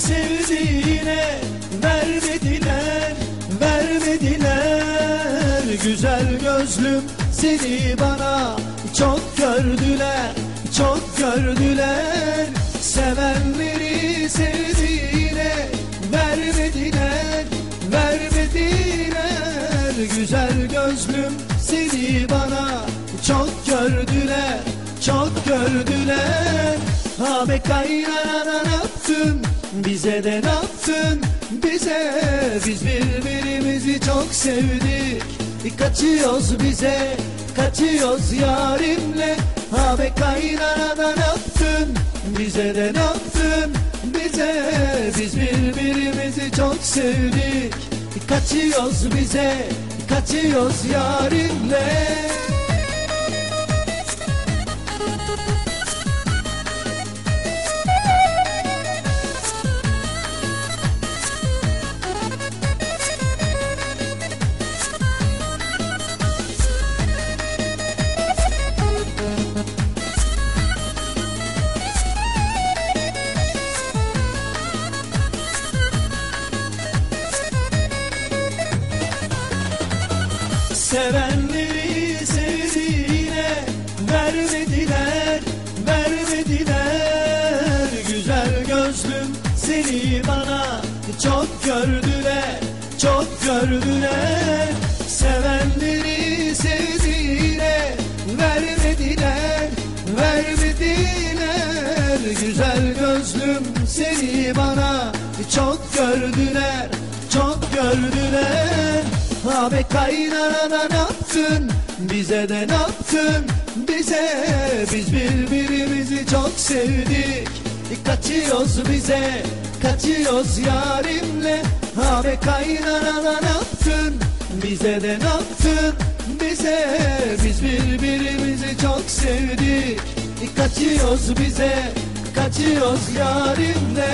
Sevdiğine vermediler, vermediler. Güzel gözlüm seni bana çok gördüler, çok gördüler. Sevenleri sevdiğine vermediler, vermediler. Güzel gözlüm seni bana çok gördüler, çok gördüler. Abi kaynana ne yaptın, bize de ne yaptın? Bize. Biz birbirimizi çok sevdik. Kaçıyoruz bize, kaçıyoruz yarimle. Abi kaynana da ne yaptın, bize de ne yaptın? Bize. Biz birbirimizi çok sevdik. Kaçıyoruz bize, kaçıyoruz yarimle Sevenleri sevdiğine vermediler, vermediler. Güzel gözlüm seni bana çok gördüler, çok gördüler. Sevenleri sevdiğine vermediler, vermediler. Güzel gözlüm seni bana çok gördüler, çok gördüler Abi kaynana ne yaptın bize de ne yaptın bize. Biz birbirimizi çok sevdik. Kaçıyoruz bize kaçıyoruz yarimle. Abi kaynana ne yaptın bize de ne yaptın bize. Biz birbirimizi çok sevdik. Kaçıyoruz bize kaçıyoruz yarimle